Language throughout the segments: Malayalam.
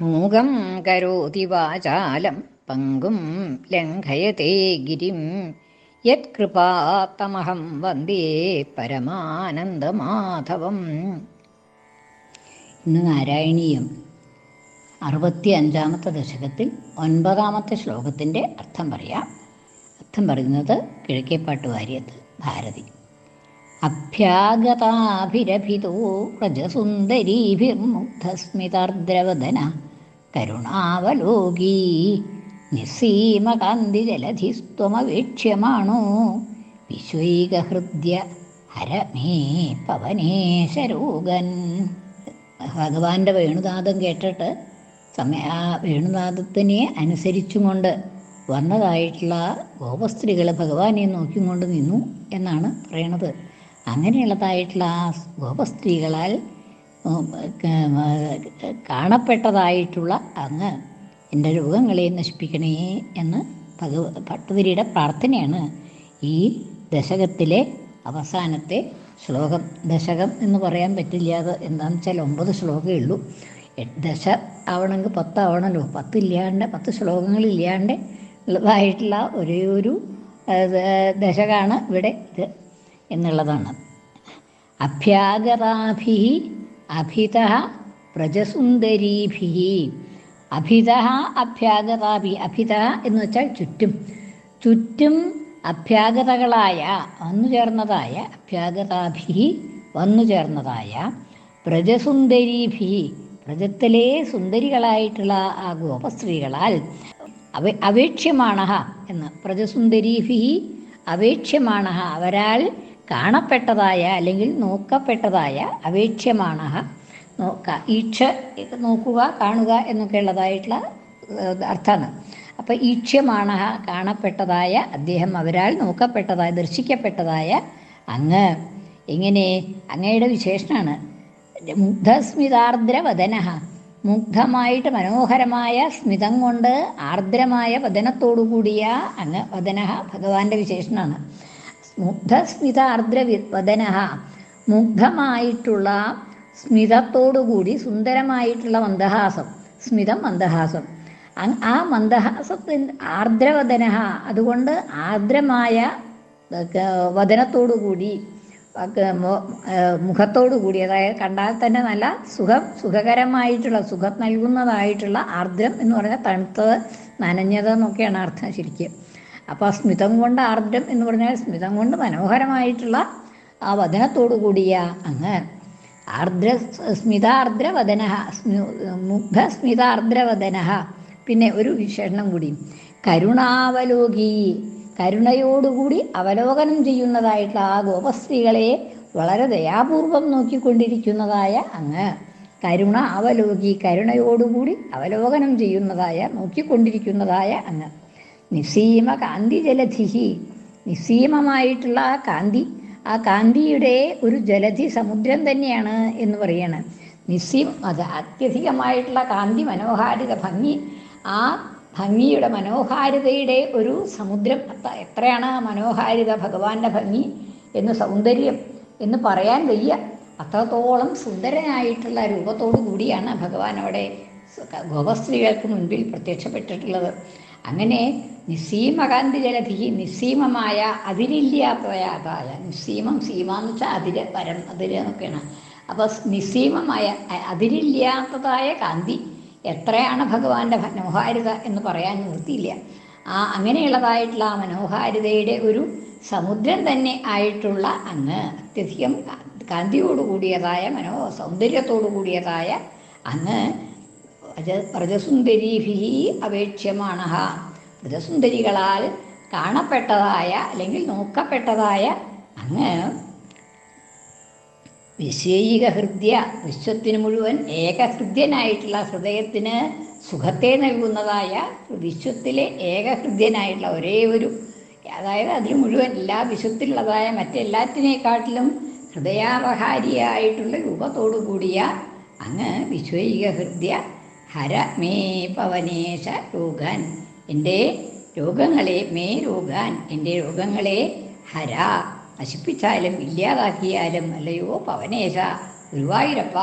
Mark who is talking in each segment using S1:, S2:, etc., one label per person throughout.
S1: മൂകം കരോതി വാചാലം പങ്കും ലംഘയത്തെ ഗിരിം. യത്കൃപാത്തമഹം വന്ദേ പരമാനന്ദമാധവം. ഇന്ന് നാരായണീയം അറുപത്തി അഞ്ചാമത്തെ ദശകത്തിൽ ഒൻപതാമത്തെ ശ്ലോകത്തിന്റെ അർത്ഥം പറയാം. അർത്ഥം പറയുന്നത് കിഴക്കേപ്പാട്ട് വാര്യത്ത് ഭാരതി. അഭ്യാഗതാഭിരഭിതോ വ്രജസുന്ദരീഭിർമുഗ്ധസ്മിതാർദ്രവദന കരുണാവലോകീ. നിസ്സീമകാന്തിജലധിസ്ത്വമവേക്ഷ്യമാണോ വിശ്വൈകഹൃദ്യ ഹരമേ പവനേശരോഗൻ ഭഗവാന്റെ വേണുനാഥം കേട്ടിട്ട് സമയ ആ വേണുനാഥത്തിനെ അനുസരിച്ചുകൊണ്ട് വന്നതായിട്ടുള്ള ഗോപസ്ത്രീകൾ ഭഗവാനെ നോക്കിക്കൊണ്ട് നിന്നു എന്നാണ് പറയണത്. അങ്ങനെയുള്ളതായിട്ടുള്ള ആ ഗോപസ്ത്രീകളാൽ കാണപ്പെട്ടതായിട്ടുള്ള അങ്ങ് എന്റെ രോഗങ്ങളെ നശിപ്പിക്കണേ എന്ന് ഭഗവ ഭട്ടതിരിയുടെ പ്രാർത്ഥനയാണ് ഈ ദശകത്തിലെ അവസാനത്തെ ശ്ലോകം. ദശകം എന്ന് പറയാൻ പറ്റില്ല. അത് എന്താണെന്ന് വെച്ചാൽ ഒമ്പത് ശ്ലോകമേ ഉള്ളൂ. ദശ ആവണമെങ്കിൽ പത്താവണമല്ലോ പത്തില്ലാണ്ട് പത്ത് ശ്ലോകങ്ങളില്ലാണ്ട് ഉള്ളതായിട്ടുള്ള ഒരേ ഒരു ദശകാണ് ഇവിടെ ഇത് എന്നുള്ളതാണ്. അഭ്യാഗതാഭി അഭിത പ്രജസുന്ദരീഭി. അഭിത അഭ്യാഗതാഭി അഭിത എന്ന് വെച്ചാൽ ചുറ്റും. ചുറ്റും അഭ്യാഗതകളായ വന്നു ചേർന്നതായ അഭ്യാഗതാഭി വന്നു ചേർന്നതായ പ്രജസുന്ദരീഭി പ്രജത്തിലെ സുന്ദരികളായിട്ടുള്ള ആ ഗോപസ്ത്രീകളാൽ അവ അവേക്ഷ്യമാണ എന്ന്. പ്രജസുന്ദരീഭി അവേക്ഷ്യമാണ അവരാൽ കാണപ്പെട്ടതായ അല്ലെങ്കിൽ നോക്കപ്പെട്ടതായ അവേക്ഷ്യമാണ നോക്ക. ഈക്ഷ നോക്കുക കാണുക എന്നൊക്കെ ഉള്ളതായിട്ടുള്ള അർത്ഥമാണ് അപ്പം ഈക്ഷ്യമാണ കാണപ്പെട്ടതായ അദ്ദേഹം അവരാൽ നോക്കപ്പെട്ടതായ ദർശിക്കപ്പെട്ടതായ അങ്ങ്. എങ്ങനെ? അങ്ങയുടെ വിശേഷണമാണ് മുഗ്ധസ്മിതാർദ്രവദന മുഗ്ധമായിട്ട് മനോഹരമായ സ്മിതം കൊണ്ട് ആർദ്രമായ വദനത്തോടു കൂടിയ അങ്ങ് വദന ഭഗവാന്റെ വിശേഷണമാണ് മുഗ്ധസ്മിത ആർദ്ര വദന മുഗ്ധമായിട്ടുള്ള സ്മിതത്തോടുകൂടി സുന്ദരമായിട്ടുള്ള മന്ദഹാസം. സ്മിതം മന്ദഹാസം. ആ മന്ദഹാസത്തിൻ ആർദ്രവദന അതുകൊണ്ട് ആർദ്രമായ വദനത്തോടുകൂടി മുഖത്തോടുകൂടി അതായത് കണ്ടാൽ തന്നെ നല്ല സുഖം സുഖകരമായിട്ടുള്ള സുഖം നൽകുന്നതായിട്ടുള്ള ആർദ്രം എന്ന് പറഞ്ഞാൽ തണുത്തത് നനഞ്ഞത് എന്നൊക്കെയാണ് അർത്ഥം ശരിക്കും. അപ്പോൾ സ്മിതം കൊണ്ട് ആർദ്രം എന്ന് പറഞ്ഞാൽ സ്മിതം കൊണ്ട് മനോഹരമായിട്ടുള്ള ആ വചനത്തോടു കൂടിയ അങ്ങ് ആർദ്ര സ്മിതാർദ്രവദന മുഗ്ധ സ്മിതാർദ്രവദന പിന്നെ ഒരു വിശേഷണം കൂടി. കരുണാവലോകി കരുണയോടുകൂടി അവലോകനം ചെയ്യുന്നതായിട്ടുള്ള ആ ഗോപസ്ത്രീകളെ വളരെ ദയാപൂർവം നോക്കിക്കൊണ്ടിരിക്കുന്നതായ അങ്ങ് കരുണ അവലോകി കരുണയോടുകൂടി അവലോകനം ചെയ്യുന്നതായ നോക്കിക്കൊണ്ടിരിക്കുന്നതായ അങ്ങ്. നിസീമ കാന്തി ജലധിഹി. നിസീമമായിട്ടുള്ള ആ കാന്തി ആ കാന്തിയുടെ ഒരു ജലധി സമുദ്രം തന്നെയാണ് എന്ന് പറയാണ്. നിസ്സീം അത് അത്യധികമായിട്ടുള്ള കാന്തി മനോഹാരിത ഭംഗി ആ ഭംഗിയുടെ മനോഹാരിതയുടെ ഒരു സമുദ്രം എത്രയാണ് ആ മനോഹാരിത ഭഗവാന്റെ ഭംഗി എന്ന് സൗന്ദര്യം എന്ന് പറയാൻ വയ്യ. അത്രത്തോളം സുന്ദരനായിട്ടുള്ള രൂപത്തോടു കൂടിയാണ് ഭഗവാൻ അവിടെ ഗോപസ്ത്രീകൾക്ക് മുൻപിൽ പ്രത്യക്ഷപ്പെട്ടിട്ടുള്ളത്. അങ്ങനെ നിസ്സീമകാന്തി ജലധി നിസ്സീമമായ അതിരില്ലാത്തതായ നിസ്സീമം സീമ എന്ന് വെച്ചാൽ അതിര് പരം അതിര് എന്നൊക്കെയാണ്. അപ്പോൾ നിസ്സീമമായ അതിരില്ലാത്തതായ കാന്തി എത്രയാണ് ഭഗവാന്റെ മനോഹാരിത എന്ന് പറയാൻ നിർത്തിയില്ല ആ അങ്ങനെയുള്ളതായിട്ടുള്ള ആ മനോഹാരിതയുടെ ഒരു സമുദ്രം തന്നെ ആയിട്ടുള്ള അങ്ങ് അത്യധികം കാന്തിയോടു കൂടിയതായ മനോ സൗന്ദര്യത്തോടു കൂടിയതായ അങ്ങ് വ്രജ- വ്രജസുന്ദരീഭി അപേക്ഷ്യമാണ വ്രജസുന്ദരികളാൽ കാണപ്പെട്ടതായ അല്ലെങ്കിൽ നോക്കപ്പെട്ടതായ അങ്ങ് വിശേയിക ഹൃദ്യ വിശ്വത്തിന് മുഴുവൻ ഏകഹൃദ്യനായിട്ടുള്ള ഹൃദയത്തിന് സുഖത്തെ നൽകുന്നതായ വിശ്വത്തിലെ ഏകഹൃദ്യനായിട്ടുള്ള ഒരേ ഒരു അതായത് അതിൽ മുഴുവൻ എല്ലാ വിശ്വത്തിലുള്ളതായ മറ്റെല്ലാത്തിനേക്കാട്ടിലും ഹൃദയാവഹാരിയായിട്ടുള്ള രൂപത്തോടു കൂടിയ അങ്ങ് വിശ്വൈക ഹൃദ്യ ഹര മേ പവനേശ രോഗാൻ എന്റെ രോഗങ്ങളെ മേ രോഗാൻ. എന്റെ രോഗങ്ങളെ ഹര. നശിപ്പിച്ചാലും ഇല്ലാതാക്കിയാലും അല്ലയോ പവനേശ ഗുരുവായൂരപ്പ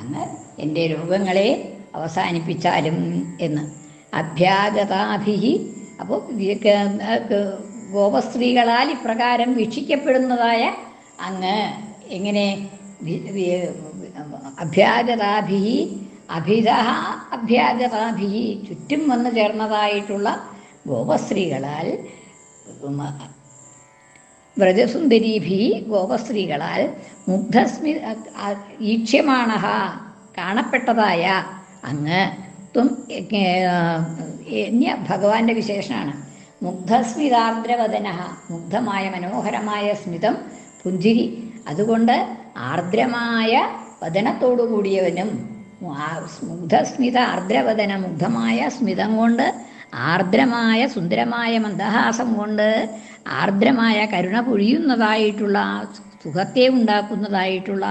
S1: അങ്ങ് എന്റെ രോഗങ്ങളെ അവസാനിപ്പിച്ചാലും എന്ന്. അഭ്യാഗതാഭിഹി അപ്പോൾ ഗോപസ്ത്രീകളാൽ ഇപ്രകാരം വീക്ഷിക്കപ്പെടുന്നതായ അങ്ങ് എങ്ങനെ അഭ്യാഗതാഭിഹി അഭിത അഭ്യാഗതാഭി ചുറ്റും വന്നു ചേർന്നതായിട്ടുള്ള ഗോപസ്ത്രീകളാൽ വ്രജസുന്ദരീഭി ഗോപസ്ത്രീകളാൽ മുഗ്ധസ്മി ഈക്ഷ്യമാണ കാണപ്പെട്ടതായ അങ്ങ് ത്വം ഭഗവാന്റെ വിശേഷണമാണ് മുഗ്ധസ്മിതാർദ്രവദന മുഗ്ധമായ മനോഹരമായ സ്മിതം പുഞ്ചിരി. അതുകൊണ്ട് ആർദ്രമായ വദനത്തോടു കൂടിയവനും ആ മുഗ്ധസ്മിത ആർദ്രവദന മുഗ്ധമായ സ്മിതം കൊണ്ട് ആർദ്രമായ സുന്ദരമായ മന്ദഹാസം കൊണ്ട് ആർദ്രമായ കരുണ പൊഴിയുന്നതായിട്ടുള്ള സുഖത്തെ ഉണ്ടാക്കുന്നതായിട്ടുള്ള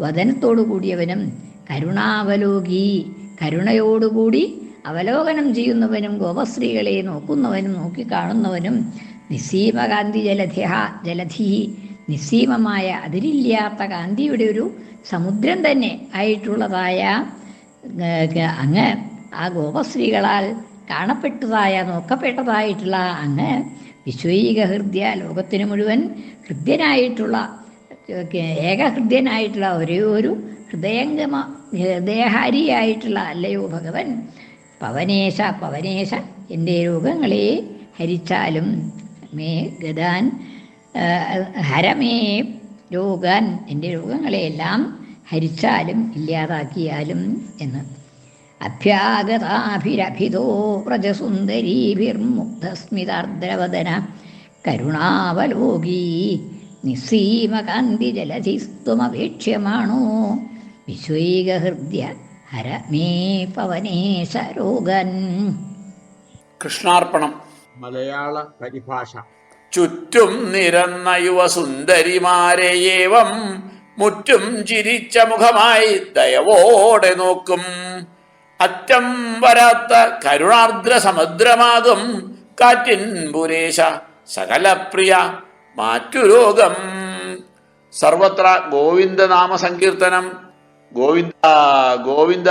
S1: വദനത്തോടു കൂടിയവനും കരുണാവലോകി കരുണയോടുകൂടി അവലോകനം ചെയ്യുന്നവനും ഗോപശ്രീകളെ നോക്കുന്നവനും നോക്കിക്കാണുന്നവനും നിസീമകാന്തി ജലധ്യ ജലധി നിസ്സീമമായ അതിരില്ലാത്ത കാന്തിയുടെ ഒരു സമുദ്രം തന്നെ ആയിട്ടുള്ളതായ അങ്ങ് ആ ഗോപശ്രീകളാൽ കാണപ്പെട്ടതായ നോക്കപ്പെട്ടതായിട്ടുള്ള അങ്ങ് വിശ്വൈക ഹൃദയ ലോകത്തിന് മുഴുവൻ ഹൃദ്യനായിട്ടുള്ള ഏകഹൃദ്യനായിട്ടുള്ള ഒരേ ഒരു ഹൃദയംഗമ ഹൃദയഹാരിയായിട്ടുള്ള അല്ലയോ ഭഗവൻ? പവനേശ പവനേശ എന്റെ രോഗങ്ങളെ ഹരിച്ചാലും മേ ഗതാൻ ഹരമേ രോഗൻ എന്റെ രോഗങ്ങളെയെല്ലാം ഹരിച്ചാലും ഇല്ലാതാക്കിയാലും എന്ന്. അഭ്യാഗതാഭിരഭിതോ വ്രജസുന്ദരീഭിർമുഗ്ധസ്മിതാർദ്രവദന കരുണാവലോകീ നിസ്സീമകാന്തി ജലധിസ്ത്വമപേക്ഷ്യമാണോ വിശ്വൈകഹൃദ്യ ഹരമേ പവനേശ രോഗൻ.
S2: കൃഷ്ണാർപ്പണം.
S3: മലയാള പരിഭാഷ.
S2: ചുറ്റും നിരന്ന യുവസുന്ദരിമാരെ ഏവം മുറ്റും ചിരിച്ച മുഖമായി ദയവോടെ നോക്കും. അറ്റം വരാത്ത കരുണാർദ്ര സമുദ്രമാകും കാറ്റിൻ പുരേശ സകലപ്രിയ മാറ്റുരോഗം. സർവത്ര ഗോവിന്ദനാമ സങ്കീർത്തനം ഗോവിന്ദ ഗോവിന്ദ.